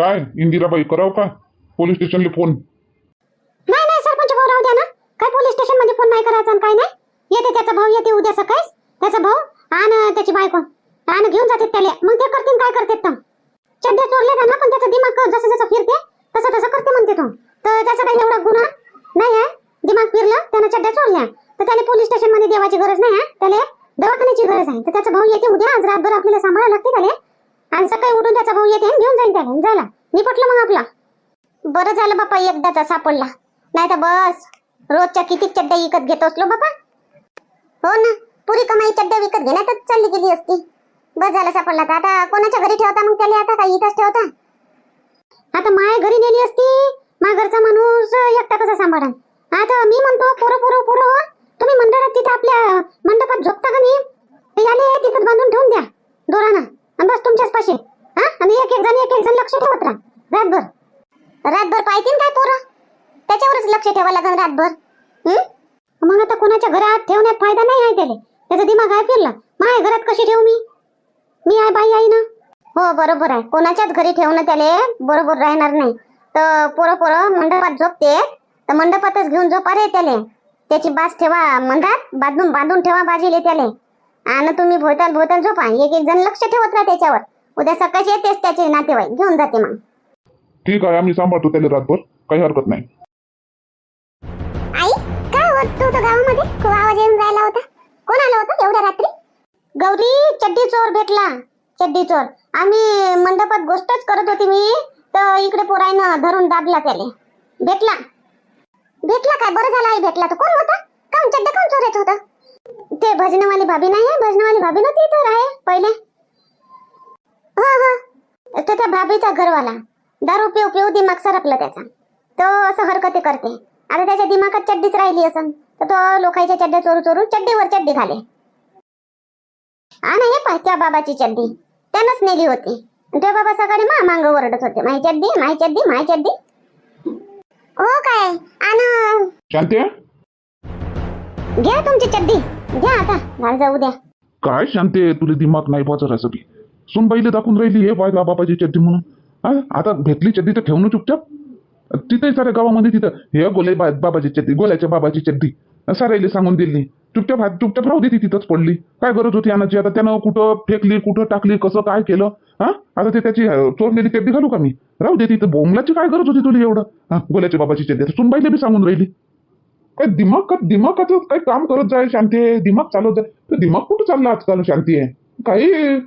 काय? इंदिराबाई कराव का? पोलीस स्टेशनला फोन. नाही नाही सरपंच भाऊ राहू द्या ना. काय पोलीस स्टेशनमध्ये फोन नाही करायचा आणि काय नाही? येते त्याचा भाऊ येते उद्या सकाळी त्याचा भाऊ आणि त्याची बायको. आणि घेऊन जाते त्याला. मग ते करतील काय करते तर चड्डे चोरले त्यांना पण त्याचा दिमाग जसं जसं फिरते तसं तसं करते म्हणते तो. तर त्याचा काही एवढा गुन्हा नाही आहे. दिमाग फिरलं त्यानं चड्ड्या चोरल्या. तर त्याला पोलीस स्टेशनमध्ये देवाची गरज नाही आहे. त्याला दवाखान्याची गरज आहे. तर त्याचा भाऊ येते उद्या आज रातभर आपल्याला सांभाळायला लागते त्याला. आणि सकाळी उठून त्याचा भाऊ येते घेऊन जाईल त्याला झाला. निपटला मग आपला. बरं झालं बापा एकदाचा सापडला. नाही तर बस रोजच्या किती चड्ड्या विकत घेत असलो बापा. हो ना पुरी कमाई चड्ड्या विकत घेण्यातच चालली गेली असती. बस झालं सापडला तर. आता कोणाच्या घरी ठेवता मग त्याला आता काही इथंच ठेवता? आता माय घरी नेली असती. मा घरचा माणूस एकटा कसा सांभाळा आता मी म्हणतो पोरं पोरं पोरं हो. तुम्ही मंडळात तिथं आपल्या मंडपात झोपता का नाही? याले तिथं बांधून ठेवून द्या दोरानं. आणि बस तुमच्याच पाशी. हा? आणि एक एक जण एक एक जण लक्ष ठेवत राहा. रातभर. रातभर पाहतील काय पोरं? त्याच्यावरच लक्ष ठेवा लागेल रातभर. मग आता कोणाच्या घरात ठेवण्यात फायदा नाही आहे त्याला. त्याचा दिमाग आहे फिरला. माझ्या घरात कशी ठेवू मी? मी आहे बाई आई ना. हो बरोबर आहे. कोणाच्याच घरी ठेवणं त्याले बरोबर राहणार नाही. तर पोरं पोरं मंडपात झोपते तर मंडपातच घेऊन झोपा रे त्याले. त्याची बाज ठेवा मंदात बांधून बांधून ठेवा बाजीले त्याले. आणि तुम्ही भोवताल भोवताल झोपा. एक एक जण लक्ष ठेवत राहा त्याच्यावर. उद्या सकाळची येतेच त्याचे नातेवाईक. घेऊन जाते मग. ठीक आहे आम्ही सांभाळतो त्याला रातभर. काही हरकत नाही. आई काय होत तू गावामध्ये? खूप आवाज येऊन राहिला होता. कोण आलं होतं एवढ्या रात्री? गौरी चड्डी चोर भेटला. चड्डी चोर. आम्ही मंडपात गोष्टच करत होती मी. तर इकडे पोरायनं धरून दाबला त्याले. भेटला. भेटला काय? बरं झालं आई भेटला. तर कोण होता? काऊन चड्डे कोण चोरत होतं? ते भजनवाली भाभी नाही आहे? भजनवाली भाभी नव्हती इथं राहे पहिले? हो हो. तर त्या भाभीचा घरवाला. दारू पिऊ पिऊ दिमाग सरकला त्याचा. तो असं हरकती करते. आता त्याच्या दिमागात चड्डीच राहिली असन. तर तो लोकांच्या चड्ड्या चोरू चोरू चड्डीवर चड्डी घाले. आणि हे पाय त्या बाबाची चड्डी. त्यानंच नेली होती. त्या बाबा सकाळी मा मांग ओरडत होते. माही चड्डी माही चड्डी माही चड्डी. हो काय? आणि शांती आहे? घ्या तुमची चड्डी. द्या आता घाल जाऊ द्या. काय शांती आहे? तुला दिमाग नाही पोहोचत आहे सुनबाईला दाखवून राहिली हे बाय बाबाची चड्डी म्हणून. हा आता भेटली चड्डी तर ठेवणं चुपचाप. तिथे साऱ्या गावामध्ये तिथं हे गोले बा बाबाची चड्डी गोल्याच्या बाबाची चड्डी. सारायला सांगून दिली. चुपचाप हात चुपचाप राहू दे ती तिथंच पडली. काय गरज होती आणायची? आता त्यानं कुठं फेकली कुठं टाकली कसं काय केलं? हा? आता ते त्याची चोरलेली चड्डी घालू का मी? राहू दे तिथं. बोंगलाची काय गरज होती तुला एवढं? हा गोल्याच्या बाबाची चड्डी. सुनबाईला बी सांगून राहिली. काय दिमाग का दिमागाचं काय काम करत जाय शांती? आहे दिमाग चालवत जाय. तर दिमाग कुठं चालला आजकाल शांती? आहे काही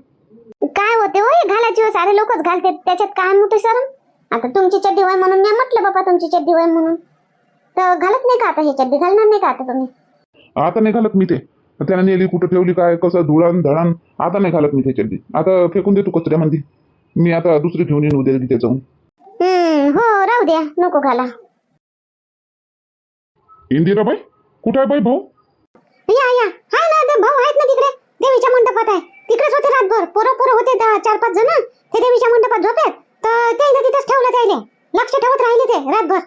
काय होते होय घालायची सारे लोकच घालते. त्याच्यात काय मोठी शरम? आता तुमची चड्डी होय म्हणून मी म्हटलं बाबा तुमची चड्डी होय म्हणून. तर घालत नाही का आता ही चड्डी? घालणार नाही का आता तुम्ही? आता नाही घालत मी ते. त्यानं नेली कुठं ठेवली काय कसं धुळण धडान आता नाही घालत मी ते चड्डी. आता फेकून देतो कचऱ्यामध्ये. मी आता दुसरी घेऊन येईन उद्या तिथे जाऊन हम्म हो राहू द्या. नको घाला. इंदिराबाई कुठं आहे बाई भाऊ? या या हाय ना ते भाऊ आहेत ना तिकडे. देवीच्या मंडपात आहे. तिकडेच होते रातभर. पोरं पोरं होते दहा- चार पाच जण. ते देवीच्या मंडपात झोपेत. तर ते ना तिथेच ठेवलं त्याले. लक्ष ठेवत राहिले ते रातभर.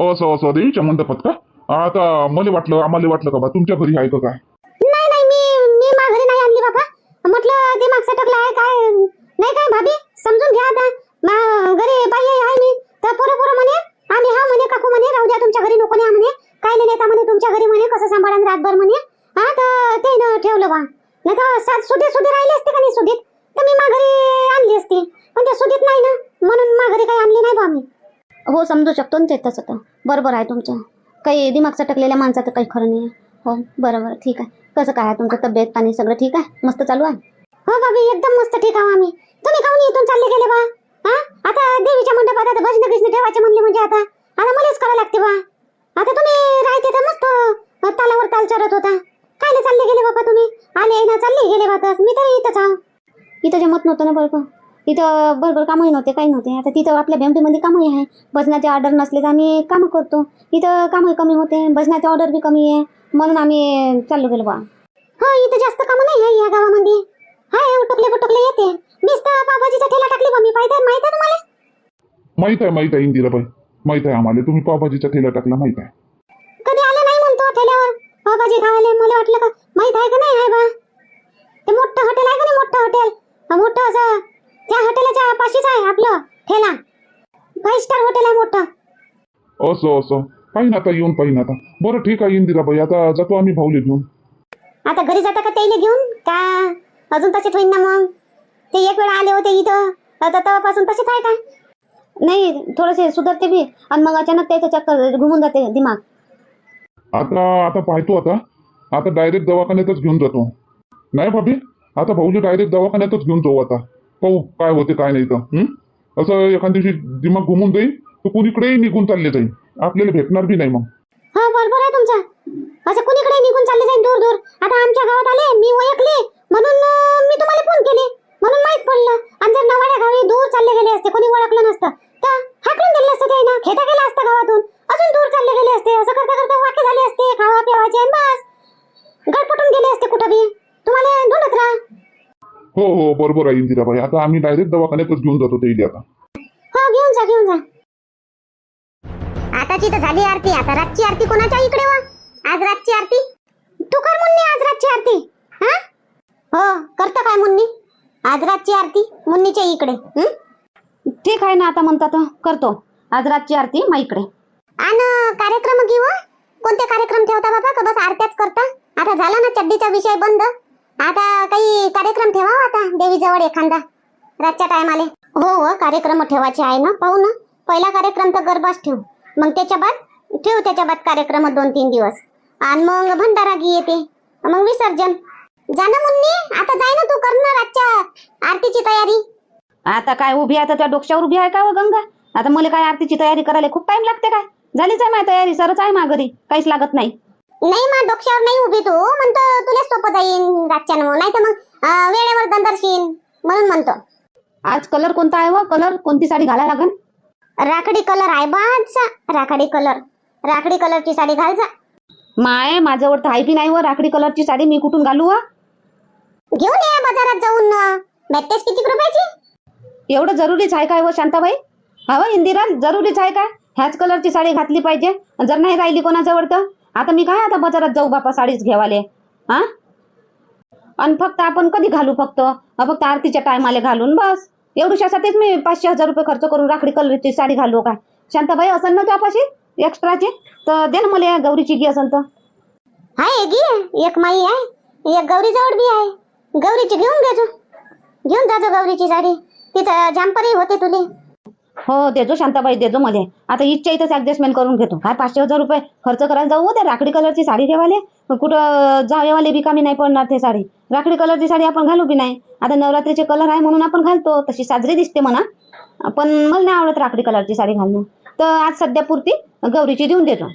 असं असं. देवीच्या मंडपात का? आता मला वाटलं आम्हाला वाटलं का बा तुमच्या घरी आहे का काय? नाही नाही. मी मी माघारी नाही आणली बाबा. म्हटलं दिमाग सटकला आहे काय नाही काय भाभी समजून घ्या आता मा- घरी बाई आहे मी तर पोरं पोरं म्हणे आम्ही हा म्हणे काकू म्हणे राहू द्या तुमच्या घरी नको न्या म्हणे काय नाही नेता म्हणे तुमच्या घरी म्हणे कसं सांभाळा रातभर म्हणे हा तर ते न ठेवलं बा नाही तर सात सुधे सुधे राहिले असते का नाही सुधीत तर मी माघारी आणली असती पण ते सुधीत नाही ना म्हणून माघारी काही आणली नाही बा मी हो समजू शकतो ना ते तसं तर. बरोबर आहे तुमचं. काही दिमाग सटकलेल्या माणसाचं काही खरं नाही आहे हो बरोबर. ठीक आहे. कसं काय आहे तुमचं तब्येत पाणी सगळं ठीक आहे? मस्त चालू आहे? हो बाबी एकदम मस्त ठीक आहो आम्ही. तुम्ही काहून इथून चालले गेले बा. हा? आता देवीच्या मंडपात आता भजन कृष्ण ठेवायचे म्हणले म्हणजे आता. आता मलाच करावं लागते बा. आता तुम्ही राहते तर मस्त तालावर ताल चरत होता. कायले चालले गेले बाबा तुम्ही. आले ना चालले गेले बा मी तरी इथंच आहो. इथं जमत नव्हतं ना बरोबर इथं बरोबर कामही नव्हते काही नव्हते. आता तिथं आपल्या भेंडीमध्ये कामही आहे. भजनाचे ऑर्डर नसले तर आम्ही कामं करतो. इथं कामही कमी होते भजनाचे ऑर्डर बी कमी आहे. म्हणून आम्ही चाललो गेलो बा. हो इथं जास्त कामं नाही आहे या गावामध्ये. हाय उटुकले बुटुकले येते. मीच तर बाबाजीचा ठेला टाकली बा मी. पाहिजे माहिती आहे तुम्हाला? माहीत आहे माहीत आहे इंदिराबाई माहीत आहे आम्हाला. तुम्ही पावभाजीचा ठेला टाकला माहीत आहे. कधी आले नाही म्हणतो ठेल्यावर. बाबाजी खावाले मला वाटलं का माहीत आहे का नाही आहे बा. ते मोठं हॉटेल आहे का नाही मोठं हॉटेल? हा, मोठं असं त्या हॉटेलाच्या पाशीच आहे आपलं ठेला. फाईव्ह स्टार हॉटेल आहे मोठं. असं असं. पाहिन आता येऊन पाहिन आता. बरं ठीक आहे इंदिराबाई आता जातो आम्ही भाऊले घेऊन. आता घरी जाता का त्याला घेऊन? का? अजून तसेच होईन ना मग? ते एक वेळ आले होते इथं. आता तेव्हापासून तसेच आहे का? नाही थोडेसे सुधारते बी. आणि मग अचानक त्याच्या चक्कर घुमून जाते दिमाग. आता आता पाहतो आता. आता डायरेक्ट दवाखान्यातच घेऊन जातो. नाही भाभी? आता भाऊजी डायरेक्ट दवाखान्यातच घेऊन जाऊ आता. पाहू काय होते काय नाही तर असं एखाद दिवशी दिमाग घुमून जाईल तर कुणीकडेही निघून चालले जाईल आपल्याला भेटणार बी नाही मग. हा बरोबर आहे तुमचा. असं कुणीकडे निघून चालले जाईल दूर दूर. आता आमच्या गावात आले मी ओळखले. म्हणून मी तुम्हाला फोन केले. म्हणून माहीत पडलं. आणि जर नवाड्या गावी दूर चालले गेले असते कोणी ओळखलं नसतं तर हाकलून दिलं असतं ना. खेता गेला असतं गावातून. अजून दूर चालले गेले असते. असं करता करता वाक्य झाले असते खावा पिवायचे बस. गडपटून गेले असते कुठं बी. तुम्हाला ढूंढत राहा. हो हो बरोबर आहे इंदिराबाई. आता आम्ही डायरेक्ट दवाखान्यातच घेऊन जातो ते आता. हो घेऊन जा घेऊन जा. आताची तर झाली आरती. आता रातची आरती कोणाच्या इकडे वा? आज रातची आरती? तू कर मुन्नी आज रातची आरती. हा? हो करतो काय मुन्नी? आज रातची आरती मुन्नीच्या इकडे. हं? ठीक आहे ना आता म्हणतात करतो. आज रातची आरती मा इकडे. आणि कार्यक्रम घेऊ हं? कोणते कार्यक्रम ठेवता बाबा? का बस आरत्याच करता? आता झाला ना चड्डीचा विषय बंद. आता काही कार्यक्रम ठेवा आता देवीजवळ एखादा रातच्या टायमाले हो हो कार्यक्रम ठेवायचे आहे ना पाहू ना. पहिला कार्यक्रम तर गरबाच ठेवू. मग त्याच्या बाद ठेवू त्याच्या बाद कार्यक्रम दोन तीन दिवस. आणि मग भंडारा घी येते. मग विसर्जन. जा ना मुन्नी आता जाय ना तू कर ना रातच्या आरतीची तयारी. आता काय उभी आहे तर त्या डोक्यावर उभी आहे का व गंगा? आता मला काय आरतीची तयारी करायला खूप टाइम लागते काय झालीच आहे माझी तयारी सरच आहे माघरी काहीच लागत नाही. नाही मग डोक्यावर नाही उभी तू. म्हणतो तुला सोपं जाईन रातच्या नाही तर मग वेळेवर दंदरशील म्हणून म्हणतो. आज कलर कोणता आहे व? कलर कोणती साडी घालायला लागन? राखडी कलर आहे बाचा राखडी कलर राखडी कलरची साडी घाल जा. माय माझ्यावर तर आहे बी नाही व. राखडी कलरची साडी मी कुठून घालू व? घेऊन ये बाजारात जाऊन. भेटतेस किती रुपयाची? एवढं जरुरीच आहे काय व शांताबाई? हा व इंदिरा जरुरीच आहे काय ह्याच कलरची साडी घातली पाहिजे. जर नाही राहिली कोणाजवळ तर? आता मी काय आता बाजारात जाऊ बापा साडीच घेवाले? हा? आणि फक्त आपण कधी घालू फक्त? फक्त आरतीच्या टायमाला घालून बस. एवढ्यासाठीच मी पाचशे हजार रुपये खर्च करून राखडी कलरची साडी घालू काय शांताबाई असेल ना तुझ्यापाशी एक्स्ट्राची? तर दे ना मला गौरीची गी असेल तर. हाय घे. एक माई आहे. एक गौरी जवळ बी आहे. गौरीची घेऊन घे घेऊन जा गौरीची साडी. तिथं जॅम्परही होते तुले. हो देजो शांताबाई देजो मध्ये आता इच्छा इथंच ऍडजस्टमेंट करून घेतो. काय पाचशे हजार रुपये खर्च करायला जाऊ हो, त्या राखडी कलरची साडी ठेवाले. कुठं जावेवाले बी कामी नाही पडणार ते साडी. राखडी कलरची साडी आपण घालू बी नाही. आता नवरात्रीचे कलर आहे म्हणून आपण घालतो. तशी साजरी दिसते म्हणा. पण मला नाही आवडत राखडी कलरची साडी घालणं. तर आज सध्या पुरती गौरीची देऊन देतो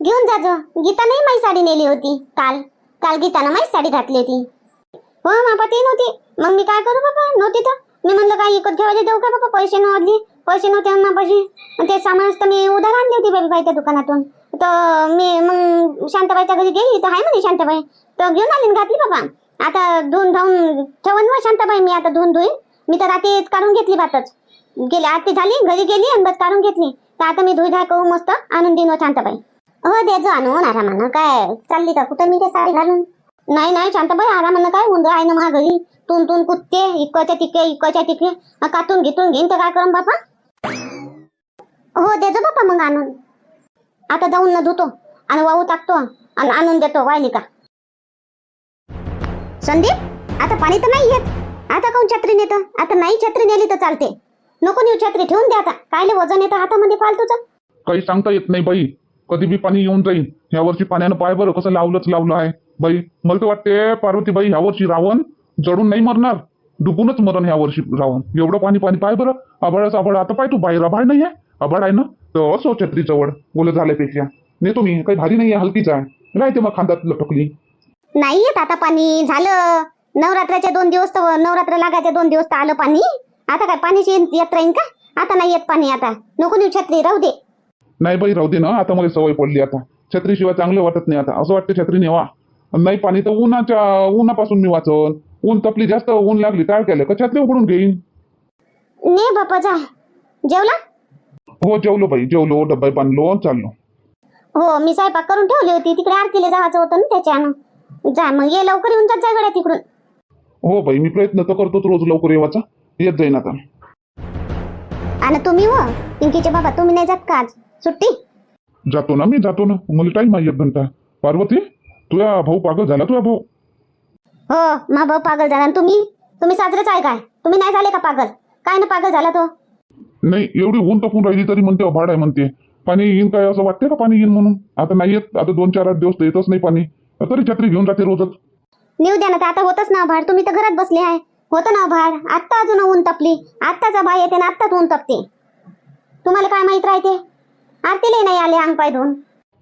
घेऊन जा गीताने माझी साडी नेली होती काल. काल गीतानं माझी साडी घातली होती. हो मापाती नव्हती. मग मी काय करू बाबा? नव्हती तर. मी म्हणलं काय इकत घ्यायचे देऊ का बाबा? पैसे नव्हते पैसे नव्हते ते सामान तर मी उधार आणली होती बेलबाई त्या दुकानातून. तर मी मग शांताबाईच्या घरी गेली तर आहे म्हणे शांताबाई. तर घेऊन आली घातली बाबा. आता धुवून धावून ठेवून मग शांताबाई मी आता धुवून धुईन. मी तर रात्री काढून घेतली बातच गेली आरती झाली घरी गेली आणि बस काढून घेतली. तर आता मी धुई धाय करू मस्त आणून देईन हो शांताबाई. हो द्यायचो आणून आरामानं. काय चालली का? कुठं मी ते साडी घालून? नाही नाही शांताबाई आरामानं काय उंदर आहे ना माझ्या घरी तून तून कुत्ते इकडच्या तिकडे इकडच्या तिकडे कातून घेतून घेईन तर काय करून बापा? हो देतो बापा मग आणून. आता जाऊन न धुतो आणि वाहू टाकतो आणि आणून देतो वाहिनी का. संदीप आता पाणी तर नाही येत. आता काऊन छत्री नेतं? आता नाही छत्री नेली तर चालते. नको नेऊ छत्री ठेवून द्या आता. कायले वजन येतं हातामध्ये फालतूचं? काही सांगता येत नाही बाई. कधी बी पाणी येऊन जाईल ह्या वर्षी पाण्यानं पाय बरं कसं लावलंच लावलं आहे. बाई मला तर वाटते पार्वतीबाई ह्या वर्षी रावण जडून नाही मरणार. डुबूनच मरण ह्या वर्षी रावण. एवढं पाणी पाणी पाय बरं. आभाळच आभाळ. आता पाय तू बाहेर आभाळ नाही आहे. आभाळ आहे ना? तर असो छत्री जवळ ओलं झाल्यापेक्षा. नेतो मी काही भारी नाही आहे हलकीच आहे. राहते मग खांदात लटकली नाही येत आता पाणी. झालं. नवरात्राचे दोन दिवस तर नवरात्र लागायचे दोन दिवस तर आलं पाणी. आता काय पाण्याची येत राहीन का? आता नाही येत पाणी आता. नको नेऊ छत्री राहू दे. नाही बाई राहू दे ना. आता मला सवय पडली आता. छत्रीशिवाय चांगलं वाटत नाही आता. असं वाटतं छत्री नेवा नाही पाणी तर उन्हाच्या उन्हापासून मी वाचन. ऊन तपली जास्त ऊन लागली काय केलं. का छत्री उघडून घेईन? ने बापा जा. जेवला? हो जेवलो बाई जेवलो. डब्बा बांधलो चाललो. हो मी स्वयंपाक करून ठेवली होती. तिकडे आरतीला जायचं होतं ना त्याच्यानं. जा मग ये लवकर येऊन जात जा गड्या तिकडून. हो बाई मी प्रयत्न तर करतोच रोज लवकर येवाचा. येत जाईन आता. आणि तुम्ही व पिंकीचे बाबा तुम्ही नाही जात का आज? सुट्टी? जातो ना मी जातो ना. मला टाईम आहे एक घंटा. पार्वती? तुझा भाऊ पागल झाला तुझा भाऊ? हो मा भाऊ पागल झाला. आणि तुम्ही? तुम्ही साजरेच आहे काय? तुम्ही नाही झाले का पागल? काय ना पागल झाला तो? नाही एवढी ऊन तपून राहिली तरी म्हणते भाड आहे म्हणते. पाणी येईन काय? असं वाटते का पाणी येईन म्हणून? आता नाही येत. आता दोन चार आठ दिवस तर येतच नाही पाणी. तरी छत्री घेऊन जाते रोजच. नेऊ द्या ना आता होतच ना भाड. तुम्ही तर घरात बसले आहे. होतं ना भाड. आत्ता अजून ऊन तपली आत्ताचा भाई येते ना आत्ताच ऊन तपते तुम्हाला काय माहीत राहते? आरतीला नाही आले अंग पाय धुवून.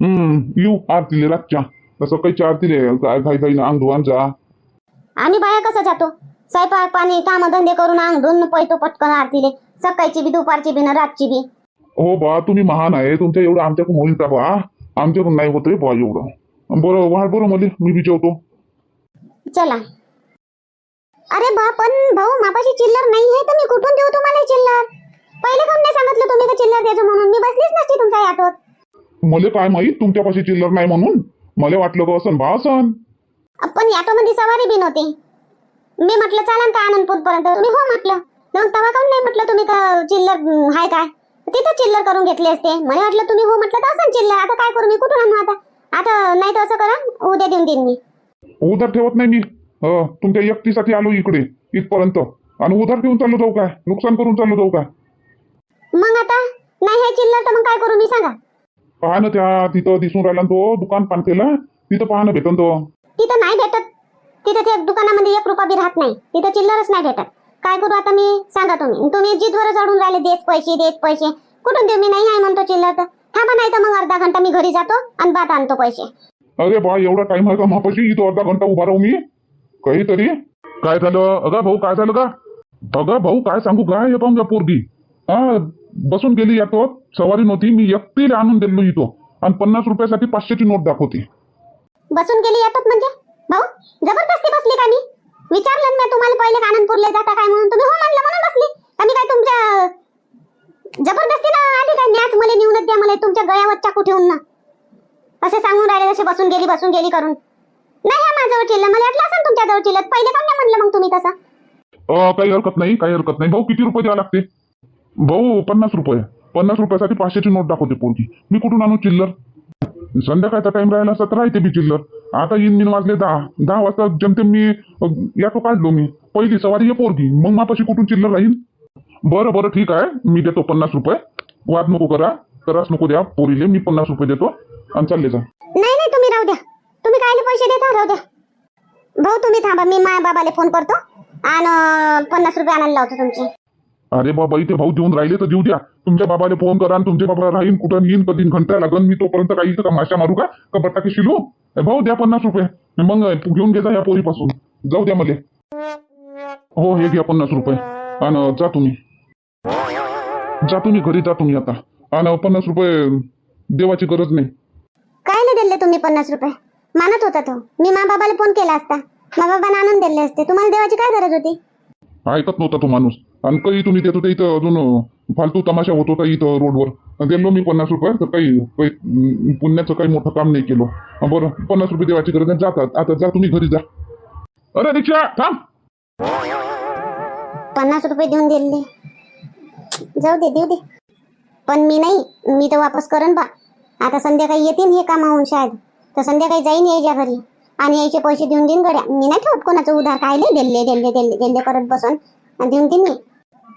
हम्म येऊ आरतीले रातच्या. तसं काही आरतीले काय घाई घाईनं अंग धुवान जा. आम्ही बाया कसं जातो? स्वयंपाक पाणी काम धंदे करून अंग धुवून पैतो पटकन आरतीले. सकाळची बी दुपारची बी ना रातची बी. हो बा तुम्ही महान आहे. तुमच्या एवढं आमच्याकडून होईल का बा? आमच्याकडून नाही होत रे बा एवढं. बरं वाढ बरं मला. मी विचारतो. चला. अरे बा पण भाऊ मापाशी चिल्लर नाही आहे तर मी कुठून देऊ तुम्हाला ही चिल्लर? पहिले काऊन नाही सांगितलं तुम्ही का चिल्लर द्यायचं म्हणून? मी बसलीच नसती तुमच्या ऑटोत मला काय माहीत तुमच्यापाशी चिल्लर नाही म्हणून? मला वाटलं का असन बा असन पण ऑटोमध्ये सवारी बी नव्हती. मी म्हटलं चालन का आनंदपूर पर्यंत तुम्ही हो म्हटलं. मग तेव्हा काऊन नाही म्हटलं तुम्ही का चिल्लर हाय काय? तिथं चिल्लर करून घेतली असते. मला वाटलं तुम्ही हो म्हटलं तर असं चिल्लर. आता काय करू मी? कुठून आणू आता? आता नाही तर असं करा उद्या देऊन देईन मी. उधार ठेवत नाही मी. तुमच्या एकटीसाठी आलो इकडे इथपर्यंत. आणि उधार ठेवून चालू जाऊ काय? नुकसान करून चालू जाऊ काय? मग आता? नाही हे चिल्लर तर मग काय करू मी सांगा? पहा ना त्या तिथं दिसून राहिला ना तो दुकान पाणतेला तिथं पहा ना भेटन तो. तिथं नाही भेटत. तिथं ते दुकानामध्ये एक रुपया बी राहत नाही. तिथं चिल्लरच नाही भेटत. काय करू आता मी? सांगा तुम्ही. तुम्ही जिदवर चढून राहिले देत पैसे देत पैसे. कुठून देऊ? मी नाही आहे म्हणतो चिल्लर तर. थांबा नाही तर मग अर्धा घंटा मी घरी जातो आणि बात आणतो पैसे. अरे बा एवढा टाइम आहे का मापाशी? इथं अर्धा घंटा उभा राहू मी? काहीतरी. काय झालं? अगं भाऊ काय झालं का अगं भाऊ काय सांगू काय हे पाहून पोरगी. हा बसून गेली यातो सवारी नव्हती मी एकटीला आणून दिलो इथं. आणि पन्नास रुपयासाठी पाचशेची नोट दाखवते. बसून गेली येतात म्हणजे? भाऊ जबरदस्ती बसली का मी? विचारलं मी तुम्हाला पहिले आनंदपूरला जाता काय म्हणून. तुम्ही हो म्हणलं म्हणून बसली. का मी काय तुमच्या जबरदस्तीला आली काय? न्याच मला नेऊनच द्या मला तुमच्या गळ्यावर चाकू ठेवून ना. असे सांगून राहिले जसे बसून गेली बसून गेली करून. नाही हा माझ्याजवळ चिल्लर. मला वाटलं असं तुमच्या जवळ चिल्लर. पहिले का नाही म्हणलं मग तुम्ही तसं. काही हरकत नाही काही हरकत नाही. भाऊ किती रुपये द्यावं लागते भाऊ पन्नास रुपये. पन्नास रुपयासाठी पाचशेची नोट दाखवते पोरगी. मी कुठून आणू चिल्लर? संध्याकाळचा टाइम राहिला असता तर राहते मी चिल्लर. आता येईन मी वाजले दहा. दहा वाजता जमते मी याटो काढलो मी. पहिली सवारी आहे पोरगी. मग मापाशी कुठून चिल्लर राहील बरं बरं ठीक आहे. मी देतो पन्नास रुपये. वाद नको करा. त्रास नको द्या पोरीले. मी पन्नास रुपये देतो आणि चालले जा. नाही नाही तुम्ही राहू द्या. तुम्ही कायले पैसे देता? राहू द्या. भाऊ तुम्ही थांबा. मी माया बाबाला फोन करतो. आणि पन्नास रुपये आणायला लावतो तुमचे. अरे बाबा इथे भाऊ देऊन राहिले तर देऊ द्या. तुमच्या बाबाला फोन करा आणि तुमचे बाबा राहीन कुठं येईन कधी घंटा लागन मी तोपर्यंत काही इथं का माशा मारू का? का बटाके शिलू? भाऊ द्या पन्नास रुपये. मग घेऊन घे जा या पोरीपासून. जाऊ द्या मले. हो हे घ्या पन्नास रुपये. आणि जा तुम्ही. जा तुम्ही घरी जा तुम्ही आता. आणि पन्नास रुपये देवाची गरज नाही. काय दिले तुम्ही पन्नास रुपये? मानत होता तो. मी मा बाबाला फोन केला असता. मा बाबांना आणून दिले असते. तुम्हाला देवाची काय गरज होती? ऐकत नव्हता तो माणूस. आणि काही तुम्ही देत होते इथं अजून फालतू तमाशा होत होता इथं रोडवर. दिलो मी पन्नास रुपये तर काही काही पुण्याचं काही मोठं काम नाही केलं. बरं पन्नास रुपये देवाची गरज नाही जातात. आता जा तुम्ही घरी जा. अरे रिक्षा थांब. पन्नास रुपये देऊन दिले. जाऊ दे देऊ दे. पण मी नाही मी तर वापस करन बा. आता संध्याकाळी येतील हे कामावून शाळेत. तर संध्याकाळी जाईन यायच्या घरी. आणि यायचे पैसे देऊन देईन गड्या. मी नाही ठेवत कोणाचं उधार. काय दिले दिले दिले दिले करत बसून. आणि देऊन देईन मी.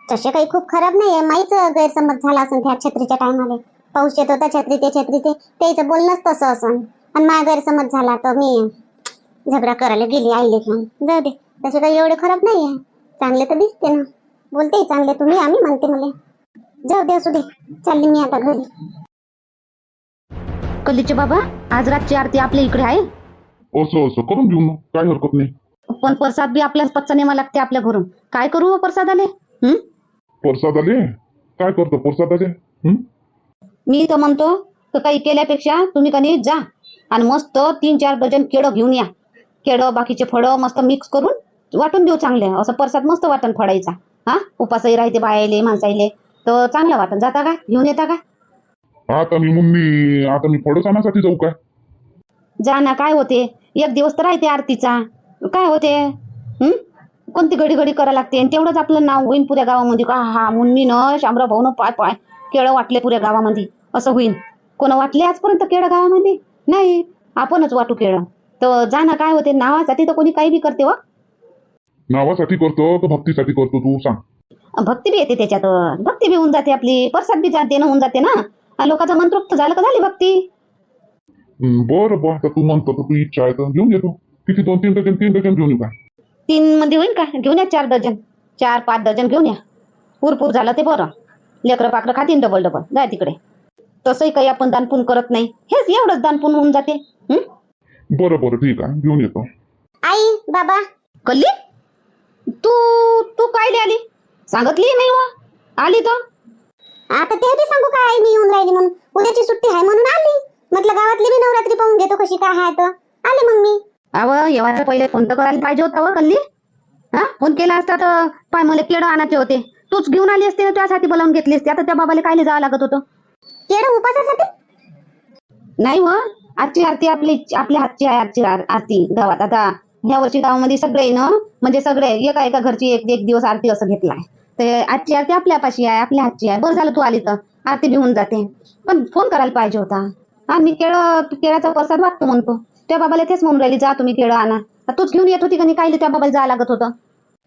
तसे काही खूप खराब नाही आहे माहीच गैरसमज झाला असेल त्या छत्रीच्या टायमाला पाऊस येत होता छत्री ते छत्री ते त्याचं बोलणंच तसं असन. आणि माझा गैरसमज झाला तर मी झगडा करायला गेली आईले घेऊन. जाऊ दे. तसे काही एवढे खराब नाही आहे चांगले तर दिसते ना. बोलते चांगले तुम्ही आम्ही म्हणते मला. जाऊ दे असू दे. चालली मी आता घरी. कलीचे बाबा? आज रातची आरती आपल्या इकडे आहे. असं असं. करून घेऊ ना काही हरकत नाही. पण प्रसाद बी आपल्याला पच्चा नेमा लागते आपल्या घरून. काय करू हो प्रसाद आले प्रसाद आले काय करतो प्रसाद आले हं? मी तर म्हणतो तर काही केल्यापेक्षा तुम्ही कधी जा आणि मस्त तीन चार डझन केळं घेऊन या. केळं बाकीचे फळं मस्त मिक्स करून वाटून देऊ चांगले. असं प्रसाद मस्त वाटण फळायचा हा? उपासही राहते बायाले माणसाईले. तर चांगला वाटण. जाता का? घेऊन येता का? आता मी मुन्नी आता मी फळं आणण्यासाठी जाऊ काय जा ना. काय होते? एक दिवस तर राहते आरतीचा. काय होते? हं? कोणती घडी घडी करा लागते? आणि तेवढंच आपलं नाव होईन पुऱ्या गावामध्ये. का हा मुन्नीनं शामराव भाऊनं पाय पाय. केळं वाटले पुऱ्या गावामध्ये. असं होईन. कोण वाटले आजपर्यंत केळं गावामध्ये? नाही. आपणच वाटू केळं. तर जाणं काय होते? नावासाठी तर कोणी काही बी करते व नावासाठी करतो का भक्तीसाठी करतो तू? सांग. भक्ती बी येते त्याच्यात. भक्ती बी होऊन जाते आपली. प्रसाद बी जाते ना होऊन जाते ना. आणि लोकांचं मंत्रोक्त झालं का झाली भक्ती? हं, बरं बरं. आता तू म्हणतो तर तू इच्छा आहे तर घेऊन येतो किती दोन तीन डझन तीन डझन घेऊन येऊ का तीन मध्ये होईल का? घेऊन या चार डझन. चार पाच डझन घेऊन या. पुरपूर झालं ते बरं. लेकरं पाकडं खातीन डबल डबल जाय तिकडे. तसंही काही आपण दानपून करत नाही. हेच एवढंच दानपून होऊन जाते. हं? बरं बरं. ठीक आहे. घेऊन येतो. आई बाबा. कल्ली? तू तू काय आली? सांगितली नाही वा. आली तर? आता ते बी सांगू काय आई मी येऊन राहिली म्हणून? उद्याची सुट्टी आहे म्हणून आली. म्हटलं गावातली बी नवरात्री पाहून घेतो कशी काय आहे तर. आली मग मी. अव येवायला पहिले फोन तर करायला पाहिजे होता व कल्ली हा? फोन केला असता तर पाय मला केळं आणायचे होते. तूच घेऊन आली असते ना त्यासाठी बोलावून घेतली असते. आता त्या बाबाला कायले जावं लागत होतं? केडं उपासासाठी? नाही व. आजची आरती आपली आपल्या हातची आहे आजची आर- आरती गावात. आता ह्या वर्षी गावामध्ये सगळे ना म्हणजे सगळे एका एका घरची एक एक दिवस आरती असं घेतलाय तर आजची आरती आपल्यापाशी आहे आपल्या हातची आहे. बरं झालं तू आली तर. आरती बी होऊन जाते. पण फोन करायला पाहिजे होता. हा मी केळं केळाचा प्रसाद वाटतो म्हणतो. त्या बाबाला तेच म्हणून राहिली जा तुम्ही केळं आणा. आता तूच घेऊन येत होती का नाही कायले त्या बाबाला जावं लागत होतं?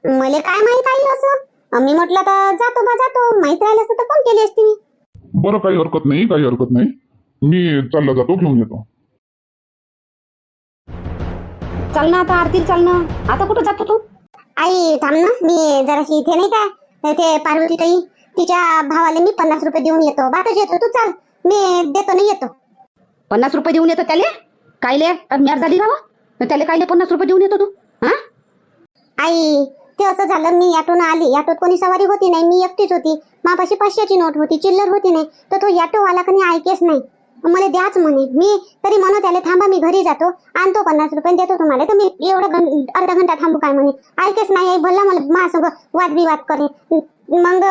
मले काय माहीत आई असं? मी म्हटलं तर जातो बा जातो. माहीत राहिलं असतं तर फोन केली असती मी? बरं काही हरकत नाही काही हरकत नाही. मी चालला जातो घेऊन येतो. चाल ना आता आरती चाल ना. आता कुठं जातो तू? आई थांब ना. मी जराशी इथे नाही काय ते पार्वती ताई तिच्या भावाला मी पन्नास रुपये देऊन येतो. बातच येतो. तू चाल. मी देतो नाही येतो. पन्नास रुपये देऊन येतो त्याले? कायले? म्यार झाली ना त्याला कायले पन्नास रुपये देऊन येतो तू. हा? आई ते असं झालं मी याटोन आली. याटोत कोणी सवारी होती नाही मी एकटीच होती. मापाशी पाचशेची नोट होती चिल्लर होती नाही. तर तो याटोवाला कधी ऐकेच नाही. मला द्याच म्हणे. मी तरी म्हणत आले थांबा मी घरी जातो. आणतो पन्नास रुपये देतो तुम्हाला. तर मी एवढं अर्धा घंटा थांबू काय म्हणे? ऐकेच नाही आई बोलला मला माझ्यासंग वादविवाद करे. मग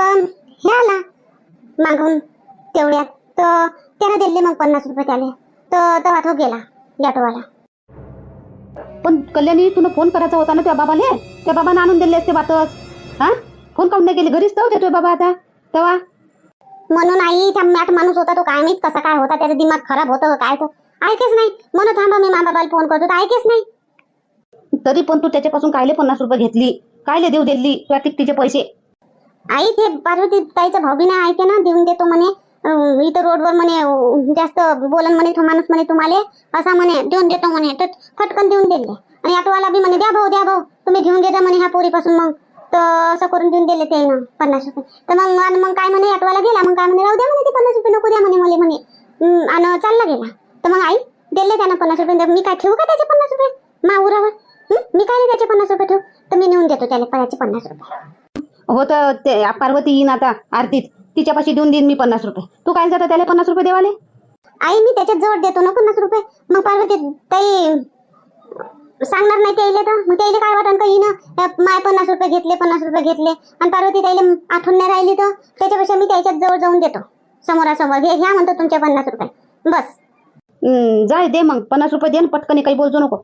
हे आला मागून तेवढ्यात. तर त्यानं दिले मग पन्नास रुपये त्याले. तर तेव्हा तो गेला. याटोवाला पण कल्याणी तुला फोन करायचा होता ना त्या बाबाले? त्या बाबाने आणून दिले असते बातच हा? फोन काऊन नाही केली? घरीच तर होते बाबा आता. तेव्हा? म्हणून आई त्या मॅट माणूस होता तो काय माहीत कसा काय होता? त्याचा दिमाग खराब होतं काय तो? ऐकेच नाही. म्हणून थांबा मी मा बाबाला फोन करतो. तर ऐकेच नाही. तरी पण तू त्याच्यापासून कायले पन्नास रुपये घेतली? कायले देऊ दिली? तिकटीचे पैसे? आई ते पार्वती ताईचा भाऊ नाही ऐके ना देऊन देतो म्हणे. इथं रोडवर म्हणे जास्त बोलन म्हणे तो माणूस म्हणे तुम्हाला असा म्हणे देऊन देतो म्हणे तर फटकन देऊन दिले आणि ऑटोवाला बी म्हणे द्या भाऊ द्या भाऊ तुम्ही घेऊन घे जा म्हणे ह्या पोरीपासून मग. तर असं करून देऊन दिले ते ना पन्नास रुपये. तर मग आणि मग काय म्हणे ऑटोवाला गेला मग काय म्हणे राहू द्या म्हणे ते पन्नास रुपये नको द्या म्हणे मला म्हणे. आणि चालला गेला. तर मग आई दिले त्यानं पन्नास रुपये मी काय ठेवू का त्याचे पन्नास रुपये? माऊरावर मी काय त्याचे पन्नास रुपये ठेवू? तर मी नेऊन देतो त्याला त्याचे पन्नास रुपये. हो तर ते पार्वती येईन आता आरतीत. तिच्यापाशी देऊन देईन मी पन्नास रुपये. तू काय जाता त्याला पन्नास रुपये देवाले? आई मी त्याच्यात जवळ देतो ना पन्नास रुपये. मग पार्वती ताई सांगणार नाही त्याईले तर. मग त्याईले काय वाटन का हिनं? माय पन्नास रुपये घेतले पन्नास रुपये घेतले. आणि पार्वती ताईले आठवण नाही राहिली तर त्याच्यापेक्षा मी त्याच्यात जवळ जाऊन देतो. समोरासमोर. हे घ्या म्हणतो तुमचे पन्नास रुपये. बस. जाय दे मग. पन्नास रुपये दे आणि पटकन काही बोलजो नको.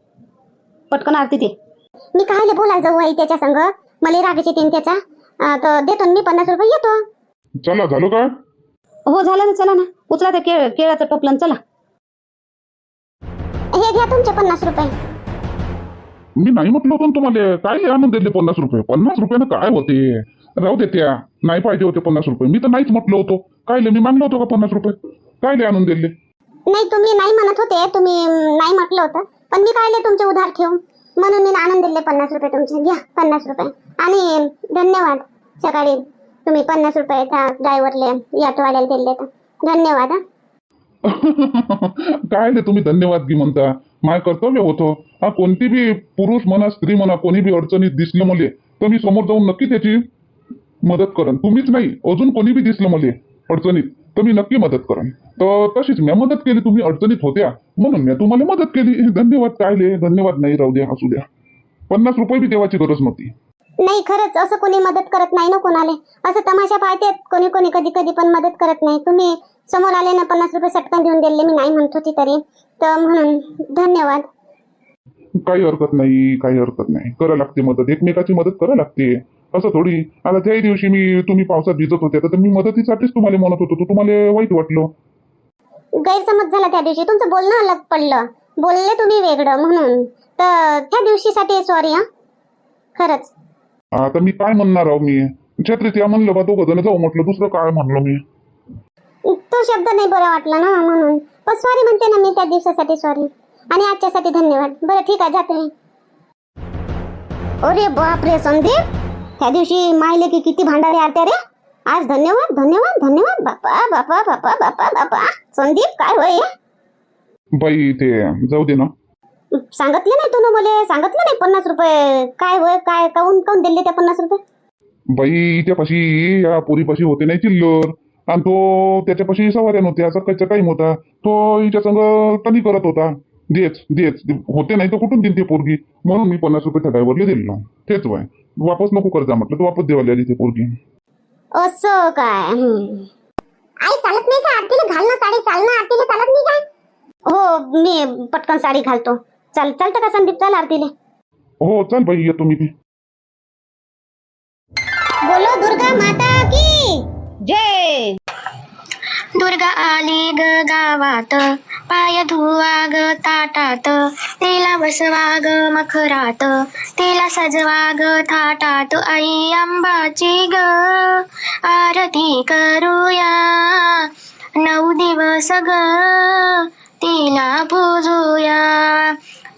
पटकन आरती दे. मी कायले बोलायला जाऊ आई त्याच्या संग? मला रागाचे तीन त्याचा. तर देतो ना मी पन्नास रुपये येतो. चला झालं काय हो झालं ना चला ना. उचला त्या केळ केळाचं टोपलं चला. हे घ्या तुमचे पन्नास रुपये. मी नाही म्हटलं होतं ना तुम्हाला काय आणून दिले पन्नास रुपये? पन्नास रुपयानं काय होते? राहू दे त्या. नाही पाहिजे होते पन्नास रुपये. मी तर नाहीच म्हटलं होतो. कायले मी मागलो होतो का पन्नास रुपये? कायले आणून दिले? नाही तुम्ही नाही म्हणत होते. तुम्ही अं, नाही म्हटलं होतं. पण मी कायले तुमचे उधार ठेवून. म्हणून मी आणून दिले पन्नास रुपये तुमचे. घ्या पन्नास रुपये. आणि धन्यवाद. सकाळी तुम्ही पन्नास रुपयाचा ड्रायव्हरले ऑटोवाल्याला दिले तर. धन्यवाद हा. कायले तुम्ही धन्यवाद घे म्हणता. माय कर्तव्य होतो. हा कोणती बी पुरुष म्हणा स्त्री म्हणा कोणी बी अडचणीत दिसलं मले तर मी समोर जाऊन नक्की त्याची मदत करन. तुम्हीच नाही अजून कोणी बी दिसलं मले अडचणीत तर मी नक्की मदत करन. तर तशीच मी मदत केली तुम्ही अडचणीत होत्या म्हणून मी तुम्हाला मदत केली. धन्यवाद कायले धन्यवाद नाही राहू द्या असू द्या. पन्नास रुपये बी देवाची गरज नव्हती. नाही खरंच असं कोणी मदत करत नाही ना कोणाले. असं तमाशा पाहते कोणी कोणी कधी कधी पण मदत करत नाही. तुम्ही समोर आले ना पन्नास रुपये सटकन देऊन दिले मी नाही म्हणत होती तरी. तर म्हणून धन्यवाद. काही हरकत नाही काही हरकत नाही. करा लागते मदत. एकमेकाची मदत करा लागते. असं थोडी. आता त्याही दिवशी मी तुम्ही पावसात भिजत होते तर मी मदतीसाठीच तुम्हाला म्हणत होतो. तुम्हाला वाईट वाटलं. गैरसमज झाला त्या दिवशी. तुमचं बोलणं अलग पडलं. बोलले तुम्ही वेगळं म्हणून. तर त्या दिवशीसाठी सॉरी हा. खरंच. आता मी काय म्हणणार आहो मी? छत्रीत या म्हणलं बा दोघं जण जाऊ म्हटलं दुसरं काय म्हणलं मी? तो शब्द नाही बरा वाटला ना म्हणून. पण सॉरी म्हणते ना मी त्या दिवसासाठी सॉरी आणि आजच्यासाठी धन्यवाद. बरं ठीक आहे जाते मी. अरे बाप रे संदीप! त्या दिवशी मायले की किती भांडारे आलते रे? आज धन्यवाद धन्यवाद धन्यवाद. बापा बापा बापा बापा बापा. संदीप काय होय? बाई ते जाऊ दे ना. सांगितलं नाही तू मला सांगितलं नाही पन्नास रुपये. काय होय काय काऊन काऊन दिले त्या पन्नास रुपये? बाई त्यापाशी या पोरीपाशी होते नाही चिल्लर. आणि तो त्याच्यापाशी सवाऱ्या नव्हत्या सकाळचा टाइम होता तो हिच्या संग टनी करत होता. देच देच. होते नाही तर कुठून दिली ते पोरगी? म्हणून मी पन्नास रुपये त्या ड्रायव्हरला दिलो तेच वाय. वापस नको करजा म्हटलं तू वापस देवाला आली ते पोरगी. असं काय? आई चालत नाही का? आरतीला घालणं साडी. चालणं आरतीला चालत नाही काय हो मी पटकन साडी घालतो. चाल चालतं का संदीप? चाल आरतीले. हो चल बाई येतो मी बी. बोलो दुर्गा माता की? जय. दुर्गा आली ग गावात पाय धुवा ग ताटात तिला बसवा ग मखरात तिला सजवा ग थाटात आई अंबाची ग. आरती करूया नऊ दिवस ग तिला पूजूया.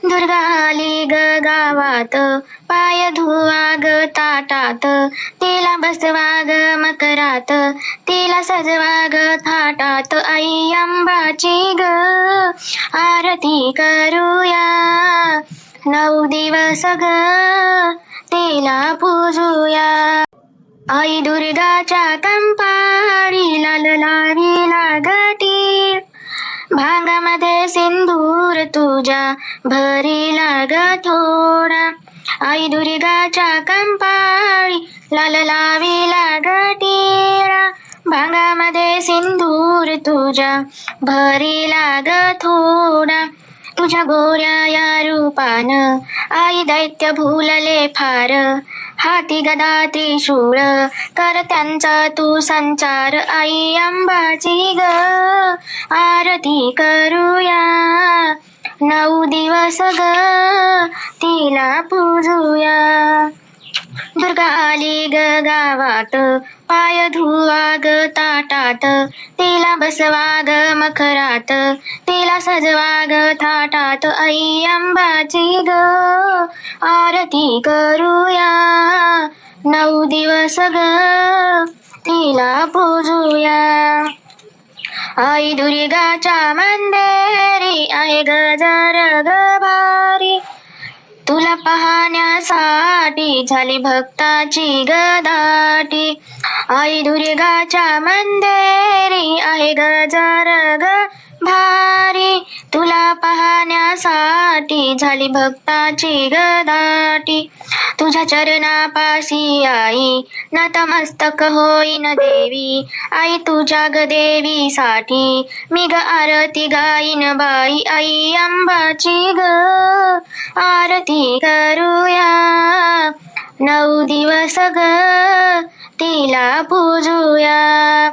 दुर्गा आली ग गावात. पाय धुवा ग ताटात. तिला बसवा ग मकरात. तिला सजवा ग थाटात. आई अंबाची ग आरती करूया. नऊ दिवस ग तिला पूजूया. आई दुर्गाच्या कंपारी लाल लावी लागती. भांगामध्ये सिंदूर तुझ्या भरी लाग थोडा. आई दुर्गाच्या कंपाळी लाल लावी लाग लागटीरा भांगामध्ये सिंदूर तुझ्या भरी लाग थोडा. तुझ्या गोऱ्या या रूपान आई दैत्य भूलले फार. हाती गदा त्रिशूळ कर त्यांचा तू संचार आई अंबाची ग. आरती करूया. नऊ दिवस ग. तिला पूजूया. दुर्गा आली ग गावात. पाय धुवा ग ताटात तिला बसवा ग मखरात तिला सजवा ग थाटात आई अंबाची ग आरती करूया नऊ दिवस ग तिला पूजूया. आई दुर्गाच्या मंदेरी आहे गजर ग तुला पाहण्यासाठी झाली भक्ताची गदाटी. आई दुर्गाच्या मंदेरी आहे गजर ग भारी तुला पाहण्यासाठी झाली भक्ताची गदाटी. तुझ्या चरणापाशी आई. नतमस्तक होईन देवी. आई तुझ्या ग देवीसाठी. मी ग आरती गाईन बाई. आई अंबाची ग आरती करूया. नऊ दिवस ग तिला पूजूया.